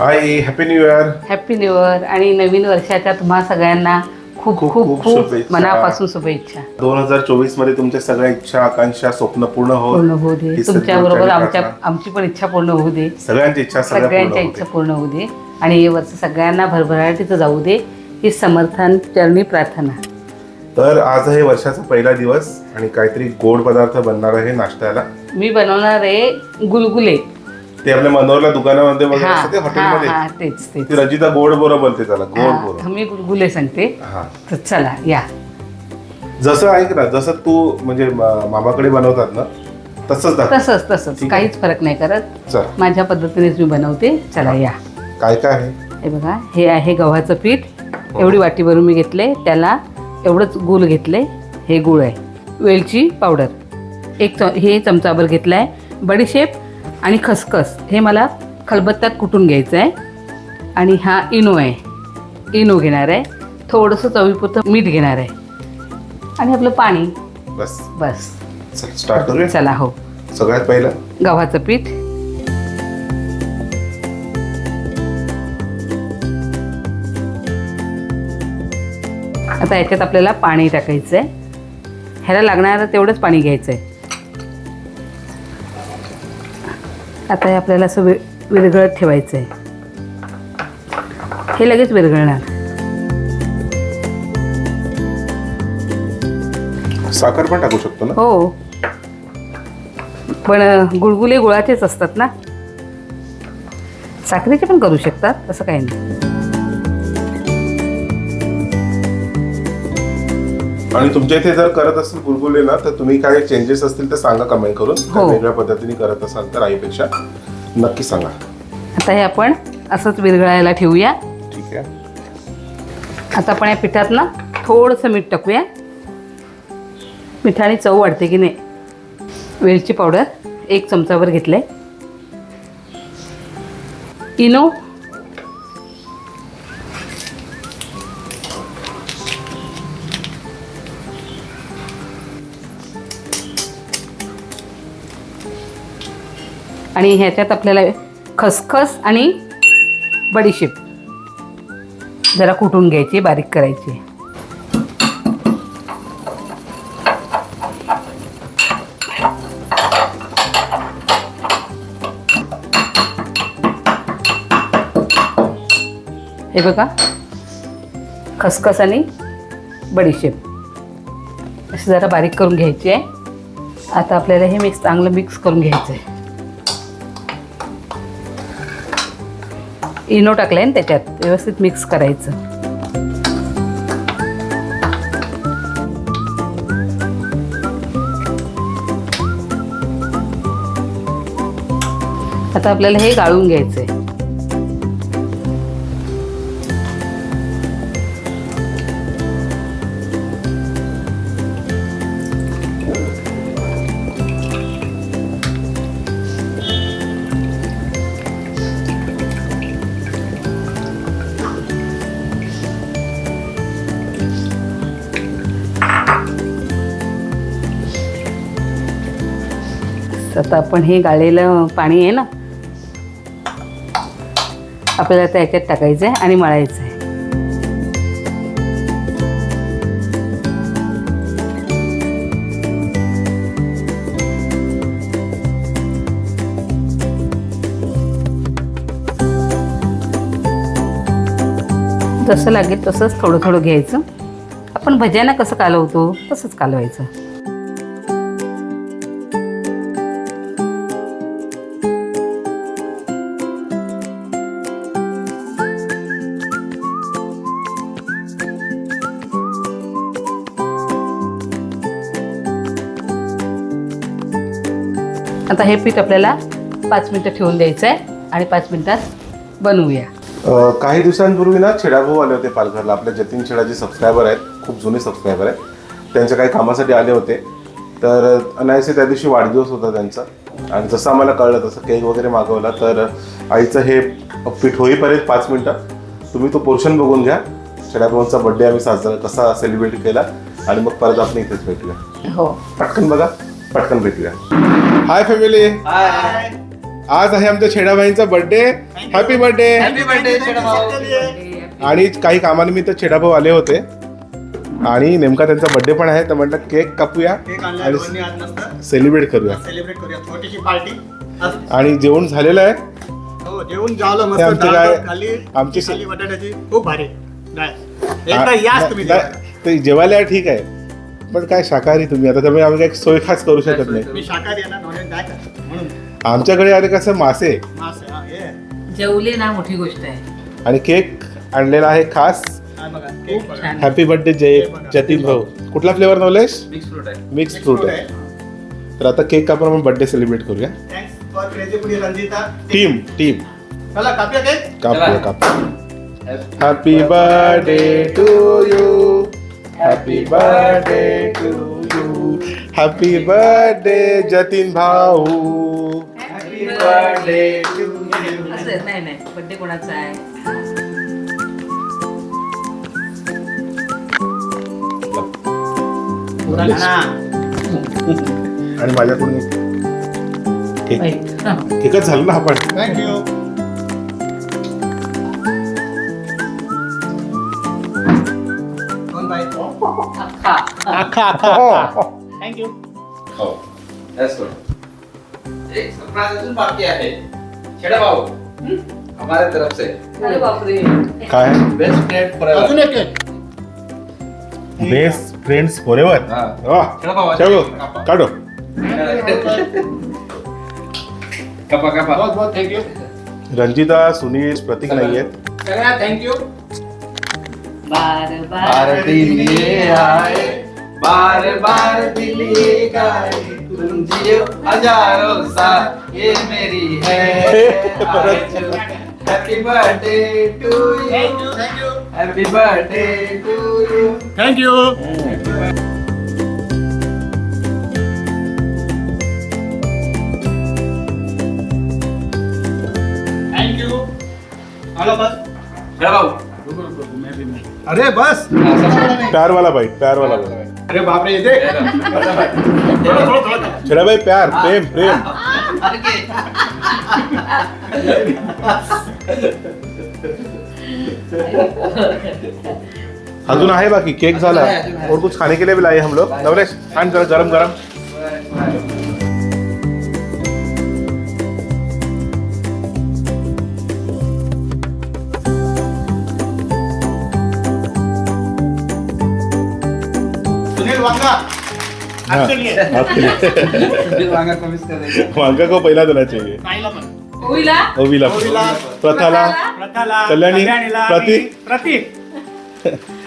Hi happy new year happy new year आणि नवीन वर्षाच्या तुम्हा सगळ्यांना खूप खूप- खूप शुभेच्छा. मनापासून शुभेच्छा. दोन हजार चोवीसमध्ये तुमच्या सगळ्या इच्छा आकांक्षा स्वप्न पूर्ण हो पूर्ण होऊ दे. ही तुमच्या बरोबर. आमच्या आमची पण इच्छा पूर्ण होऊ दे. सगळ्यांची इच्छा सगळ्या पूर्ण सगळ्यांच्या होऊ इच्छा दे. पूर्ण होऊ दे. आणि हे वर्ष सगळ्यांना भरभराटीचं जाऊ दे. ही समर्थन चरणी प्रार्थना. तर आज आहे वर्षाचा पहिला दिवस आणि काहीतरी गोड पदार्थ बनणार आहे नाश्त्याला. मी बनवणार आहे गुलगुले. ते आपल्या मनोहरला दुकानामध्ये वगैरे हा असतं ते हा हॉटेलमध्ये. हा तेच तेच ती रजिता गोड बोरं बोलते त्याला गोड हा, बोरं. मी गुलगुले सांगते. हा. तर चला या. जसं ऐक ना जसं तू म्हणजे मा- मामाकडे बनवतात ना तसंच दाखव. तसंच तसंच. ठीक आहे. काहीच फरक नाही करत. चल. माझ्या पद्धतीनेच मी बनवते. चला या. काय काय आहे? हे बघा हे आहे गव्हाचं पीठ. एवढी वाटी भरून मी घेतले. त्याला एवढंच गूळ घेतले. हे गूळ आहे. वेलची पावडर. एक च हे चमचाभर घेतला आहे बडीशेप आणि खसखस हे मला खलबत्त्यात कुटून घ्यायचं आहे आणि हा इनो आहे. इनो घेणार आहे. थोडंसं चवीपुरतं मीठ घेणार आहे. आणि आपलं पाणी. बस. बस. स्टार्ट करूया? चला हो. सगळ्यात पहिलं? गव्हाचं पीठ. आता याच्यात आपल्याला पाणी टाकायचं आहे ह्याला लागणारं तेवढंच पाणी घ्यायचं आहे आता हे आपल्याला असं वि विरघळत ठेवायचं आहे हे लगेच विरघळणार. साखर पण टाकू शकतो ना? हो. पण गुळगुले गुळाचेच असतात ना? साखरेचे पण करू शकतात तसं काही नाही. आणि तुमच्या इथे जर करत असतील गुलगुले ना तर तुम्ही काय चेंजेस असतील तर सांगा कमेंट करून. हो. वेगळ्या पद्धतीने करत असाल तर आईपेक्षा नक्की सांगा. आता हे आपण असंच विरघळायला ठेवूया. ठीक आहे. आता आपण या पिठात ना थोडंसं मीठ टाकूया. मिठाने चव वाढते की नाही? वेलची पावडर एक चमचाभर घेतले इनो आणि ह्याच्यात आपल्याला खसखस आणि बडीशेप. जरा कुटून घ्यायची बारीक करायची. हे बघा. खसखस आणि बडीशेप. अशी जरा बारीक करून घ्यायची आहे. आता आपल्याला हे मिक्स चांगलं मिक्स करून घ्यायचं आहे इनो टाकलाय ना त्याच्यात व्यवस्थित मिक्स करायचं. आता आपल्याला हे गाळून घ्यायचं आहे आता आपण हे गाळलेलं पाणी आहे ना आपल्याला त्या याच्यात टाकायचं आहे आणि मळायचं आहे जसं लागेल तसंच थोडं थोडं घ्यायचं. आपण भज्यांना कसं कालवतो तसंच कालवायचं. आता हे पीठ आपल्याला पाच मिनटं ठेवून द्यायचं आहे आणि पाच मिनटात बनवूया. अं, काही दिवसांपूर्वी ना छेडाभाऊ आले होते पालघरला. आपल्या जतीन छेडाचे सबस्क्रायबर आहेत. खूप जुने सबस्क्रायबर आहेत. त्यांच्या काही कामासाठी आले होते. तर अनायसे त्या दिवशी वाढदिवस होता त्यांचा. आणि जसं आम्हाला कळलं तसं केक वगैरे मागवला. तर आईचं हे पीठ होईपर्यंत पाच मिनटं. तुम्ही तो पोर्शन बघून घ्या. छेडाभाऊंचा बड्डे आम्ही साजरा कसा सेलिब्रेट केला. आणि मग परत आपण इथेच भेटूया. हो. पटकन बघा. पटकन भेटूया. हाय फॅमिली आज आहे आमच्या छेडाबाईंचा बर्थडे हॅपी बर्थडे आणि काही कामानिमित्त छेडाभाऊ आले होते. आणि नेमका त्यांचा बर्थडे पण आहे तर म्हटलं केक कापूया आणि सेलिब्रेट करूया. सेलिब्रेट करूया. छोटीशी पार्टी आणि जेवण झालेलं आहे. हो हे आमचे काय- खूप भारी. ते जेवायला ठीक आहे. पण काय शाकाहारी तुम्ही? आता त्यामुळे आम्ही काही सोय खास करू शकत नाही. मी शाकाहारी आहे ना नॉनव्हेज काय करतो म्हणून. आमच्याकडे आले कसं मासे. मास आहे, हा, हे आहे. जेवले ना मोठी गोष्ट आहे. आणि केक आणलेला आहे खास. हा बघा केक बघा. छान. हॅपी बर्थडे जय जतीन भाऊ. कुठला फ्लेवर नवलेश मिक्स फ्रूट आहे. मिक्स Mixed फ्रूट fruit आहे. तर आता केक कापून आपण बर्थडे सेलिब्रेट करूया. Thanks for crazy foodie Ranjita. Team team चला कापूया केक? कापूया चला. कापूया. Happy birthday to you happy birthday to you happy birthday Jatin भाऊ हॅपी बर्थडे असं नाही नाही. बर्थडे कोणाचा आहे. आणि माझ्याकडून एक केक Right. हा. केकच झालं ना आपण? Thank you. कोण बाई? अख्खा. अख्खा अख्खा थँक्यू हो that's good. एक सरप्राईज अजून बाकी आहे. छेडा भाऊ. हमारे तरफ से. अरे बापरे. काय? बेस्ट फ्रेंड अजून फॉरएवर एक cake best friends forever हा. चला भाऊ, चलो कापा. काढो. कपा कपा बहुत बहुत थँक्यू रंजिता सुनील प्रतीक नाही आहेत सगळ्या थँक्यू बार बार दिल ये आए बार बार दिल ये गाए। तुम जियो हज़ारों साल ये मेरी है। Happy birthday to you happy birthday to you thank you thank you आलो बस छेडा भाऊ अरे बस. प्यार वाला बाईट प्यार वाला बाईट अरे थोडं थोडं थोडं छेडाबाई प्यार प्रेम प्रेम. अजून आहे बाकी केक झाला. और कुछ खाने के लिए भी लाए हम लोग. नवलेश खान जरा गरम गरम वांगा. वांगा को वांगा पहिला चाहिए. पण. ओवीला? ओवीला, प्रथाला. प्रथाला. कल्याणी, कल्याणीला प्रतीक. आणि प्रतीक.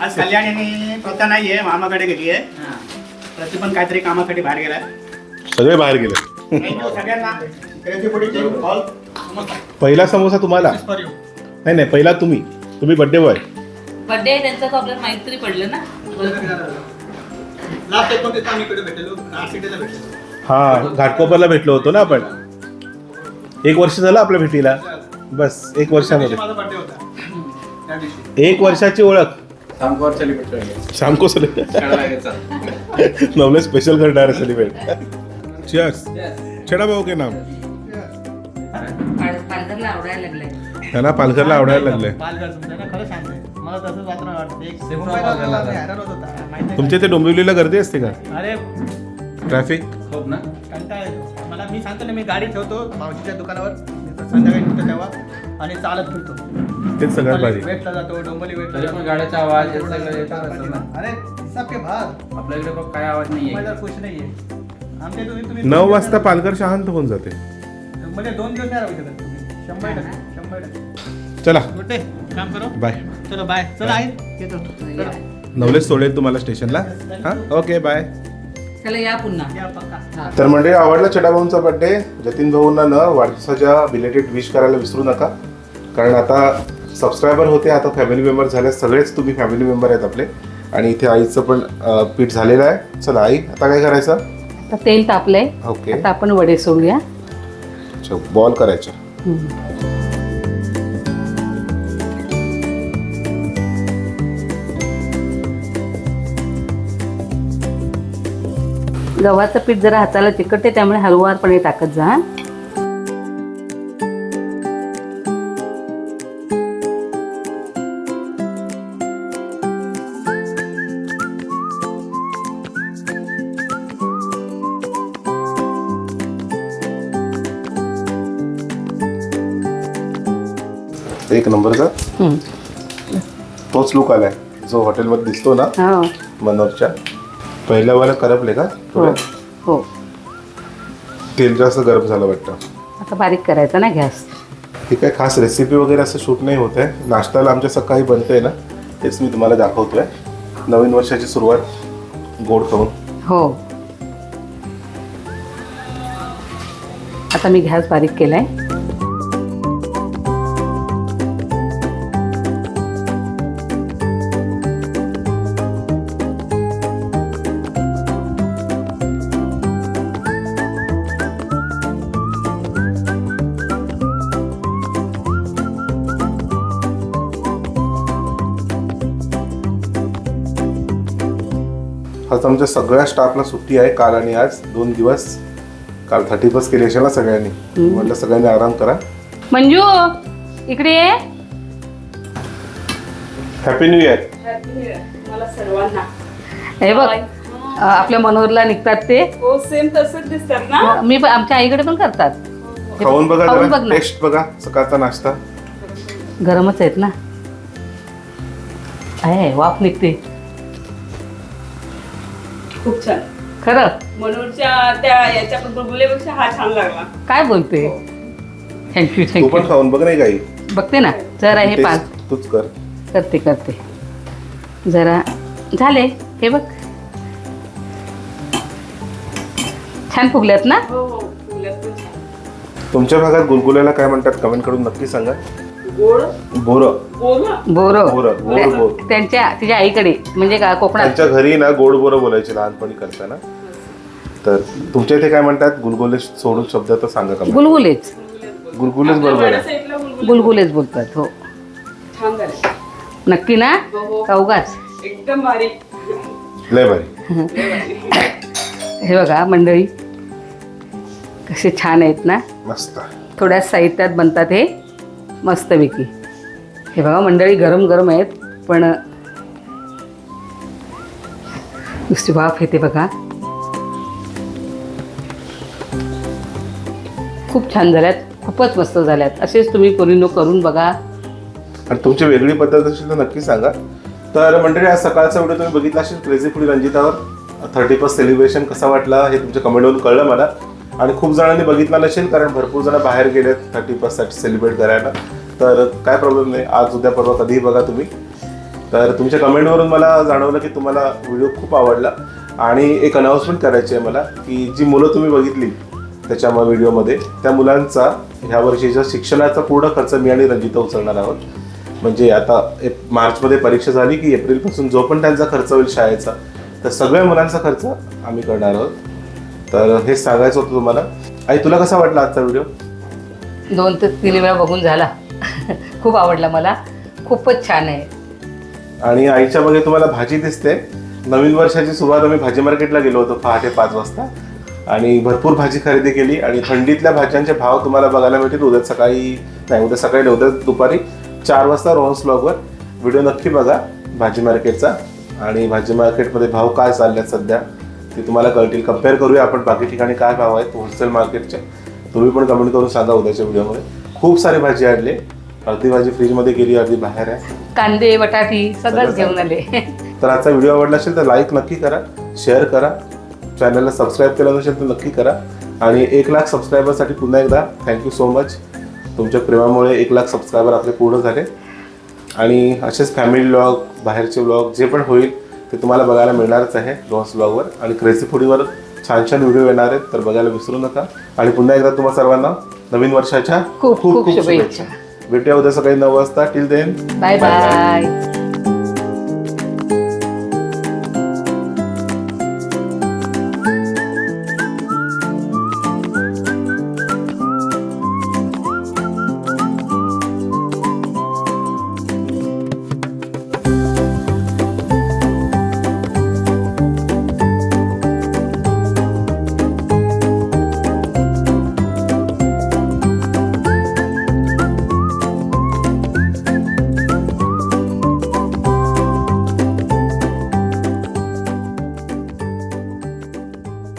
आज कल्याणीने प्रथा नाहीये मामाकडे गेली आहे प्रतीक पण काहीतरी कामासाठी बाहेर गेलाय. सगळे बाहेर गेले. सगळ्यांना. पहिला समोसा तुम्हाला. फॉर यू नाही नाही पहिला तुम्ही. तुम्ही बर्थडे बॉय बर्थडे आहे त्यांचा तर आपल्याला माहीत तरी पडलं ना. लास्ट एकोणतीस आम्ही इकडे भेटलेलो नाशिकला भेटलेलो हा घाटकोपरला भेटलो होतो ना आपण. एक वर्ष झालं आपल्या भेटीला. बस एक वर्षामध्ये. माझा बर्थडे होता. त्या दिवशी एक वर्षाची ओळख. शाम को और सेलिब्रेट नवले स्पेशल करणार सेलिब्रेट चिअर्स छेडा भाऊ के नाम. पालघरला आवडायला लागलाय. त्यांना पालघरला आवडायला लागले पालघर तुमचं ना खरं मला तसंच वातावरण वाटतं. एक सेम मुंबईला पालघरला मी जा. हैराण होत. होता माहिती आहे तुमच्या इथे डोंबिवलीला गर्दी असते का? का? अरे ट्रॅफिक? खूप ना. कंटाळा येतो मला मी सांगतो ना मी गाडी ठेवतो भाऊजीच्या दुकानावर. संध्याकाळी निघतो तेव्हा. आणि चालत फिरतो. तेच सगळ्यात भारी. वेटला जातो डोंबली वेटला तरी पण गाड्याचा आवाज हे सगळं येतच असतं ना. अरे हिसाब के भाग आपल्याकडे बघ काय आवाज नाहीये. मुंबईला खुश नाहीये. आमच्या इथून तुम्ही नऊ वाजता पालघर शांत होऊन जाते. म्हणजे दोन दिवस नाही राहू शकत तुम्ही. शंभर टक्के शंभर टक्के. चला. Good day. काम करो? बाय. चलो बाय. चला आहे येतो. चला. नवलेश सोडेल तुम्हाला स्टेशनला. हां? Okay bye. चला या पुन्हा. या पक्का. तर म्हणजे आवडला छेडा भाऊंचा बर्थडे जतीन भाऊंना न वाढदिवसाच्या बिलेटेड विश करायला विसरू नका. कारण आता सबस्क्रायबर होते आता फॅमिली मेंबर झाले सगळेच तुम्ही फॅमिली मेंबर आहेत आपले. आणि इथे आईचं पण अं, पीठ झालेलं आहे. चला आई आता काय करायचं? आता तेल तापलंय. ओके. आता आपण वडे सोडूया. बॉल करायचं. हम्म. गव्हाचं पीठ जरा हाताला चिकटते त्यामुळे हलवारपणे टाकत जा. एक नंबर का? तोच लुक आलाय. जो हॉटेलमध्ये दिसतो ना हो. मनोरच्या पहिल्या वेळेला करपले का हो थोडे? हो. तेल जास्त गरम झालं वाटतं. आता बारीक करायचा ना गॅस. ही काय खास रेसिपी वगैरे असं शूट नाही होत आहे. नाश्त्याला आमच्या सकाळी बनते ना तेच मी तुम्हाला दाखवतोय. नवीन वर्षाची सुरुवात गोड खाऊन हो. आता मी गॅस बारीक केलाय. आज आमच्या सगळ्या स्टाफला सुट्टी आहे. काल आणि आज दोन दिवस. काल थर्टी फर्स्ट केली असेल ना सगळ्यांनी. म्हटलं सगळ्यांनी आराम करा. मंजू इकडे ये. हॅपी न्यू इयर हे बघ अं, आपल्या मनोहरला निघतात ते. हो सेम तसंच दिसतात ना? मी पण- आमच्या आईकडे पण करतात. हे खाऊन बघा खाऊन जरा. बघ ना. टेस्ट बघा. सकाळचा नाश्ता. गरमच आहेत ना. आहे वाफ निघते. खूप छान. खरं मनोरच्या त्या याच्या बुलबुलेपेक्षा हा छान लागला. काय बोलते थँक्यू तू थँक्यू पण खाऊन बघ नाही काही. बघते ना. जरा हे पाच. Taste तूच कर. करते करते. जरा झाले. हे बघ. छान फुगल्यात ना? हो हो फुगल्यात पण छान. तुमच्या भागात गुलगुल्याला काय म्हणतात? कमेंट करून नक्की सांगा. बोरं. बोरं? बोरं, बोर. त्यांच्या तिच्या आईकडे म्हणजे का कोकणात. त्यांच्या घरी ना गोड बोरं बोलायचे लहानपणी करताना. तर तुमच्या इथे काय म्हणतात? गुलगुले सोडून शब्द तर सांगा कमेंट गुलगुलेच. गुलगुलेच बरोबर आहे. गुलगुलेच बोलतात हो. छान झाले. नक्की ना? हो हो. का उगाच? एकदम भारी. लय भारी. हे बघा मंडळी. कसे छान आहेत ना? मस्त. थोड्या साहित्यात बनतात हे. मस्तपैकी. हे बघा मंडळी गरम गरम आहेत पण नुसती वाफ येते बघा. खूप छान झाल्यात खूपच मस्त झाल्यात. असेच तुम्ही पोरीनो करून बघा. आणि तुमची वेगळी पद्धत असेल तर नक्की सांगा. तर मंडळी आज सकाळचा व्हिडिओ तुम्ही बघितला असेल क्रेझी फुडी रंजितावर थर्टी फर्स्ट सेलिब्रेशन कसा वाटला हे तुमच्या कमेंटवरून कळलं मला. आणि खूप जणांनी बघितला नसेल कारण भरपूर जण बाहेर गेलेत थर्टी फर्स्टसाठी सेलिब्रेट करायला. तर काय प्रॉब्लेम नाही आज उद्या परवा कधीही बघा तुम्ही. तर तुमच्या कमेंटवरून मला जाणवलं की तुम्हाला व्हिडिओ खूप आवडला. आणि एक अनाऊन्समेंट करायची आहे मला की जी मुलं तुम्ही बघितली त्याच्या व्हिडिओमध्ये त्या मुलांचा ह्या वर्षीच्या शिक्षणाचा पूर्ण खर्च मी आणि रंजिता उचलणार आहोत. म्हणजे आता एप- मार्चमध्ये परीक्षा झाली की एप्रिलपासून जो पण त्यांचा खर्च होईल शाळेचा तर सगळ्या मुलांचा खर्च आम्ही करणार आहोत. तर हेच सांगायचं होतं तुम्हाला. आई तुला कसा वाटला आजचा व्हिडिओ दोन ते तीन वेळा बघून झाला. खूप आवडला मला. खूपच छान आहे. आणि आईच्या मागे तुम्हाला भाजी दिसते. नवीन वर्षाची सुरुवात आम्ही भाजी मार्केटला गेलो होतो पहाटे पाच वाजता. आणि भरपूर भाजी खरेदी केली. आणि थंडीतल्या भाज्यांचे भाव तुम्हाला बघायला मिळतील. उद्या सकाळी नाही उद्या सकाळी उद्या दुपारी चार वाजता रोहन्स ब्लॉगवर. व्हिडिओ नक्की बघा भाजी मार्केटचा. आणि भाजी मार्केटमध्ये भाव काय चालले आहेत सध्या? ते तुम्हाला कळतील. कंपेअर करूया आपण बाकी ठिकाणी काय भाव आहेत होलसेल मार्केटचे तुम्ही पण कमेंट करून सांगा उद्याच्या व्हिडिओमध्ये खूप सारी भाजी आणली. अर्धी भाजी फ्रीजमध्ये गेली अर्धी बाहेर आहे. कांदे बटाटी सगळंच घेऊन आले. तर आजचा व्हिडिओ आवडला असेल तर लाईक नक्की करा शेअर करा. चॅनलला सबस्क्राईब केलं नसेल तर नक्की करा. आणि एक लाख सबस्क्रायबरसाठी पुन्हा एकदा थँक्यू सो मच तुमच्या प्रेमामुळे एक लाख सबस्क्रायबर आपले पूर्ण झाले. आणि असेच फॅमिली व्लॉग बाहेरचे व्लॉग जे पण होईल ते तुम्हाला बघायला मिळणारच आहे रॉस ब्लॉगवर आणि क्रेझी फुडीवर छान छान व्हिडिओ येणार आहेत तर बघायला विसरू नका. आणि पुन्हा एकदा तुम्हा सर्वांना नवीन वर्षाच्या खूप खूप शुभेच्छा. भेटूया उद्या सकाळी नऊ वाजता. Till then bye bye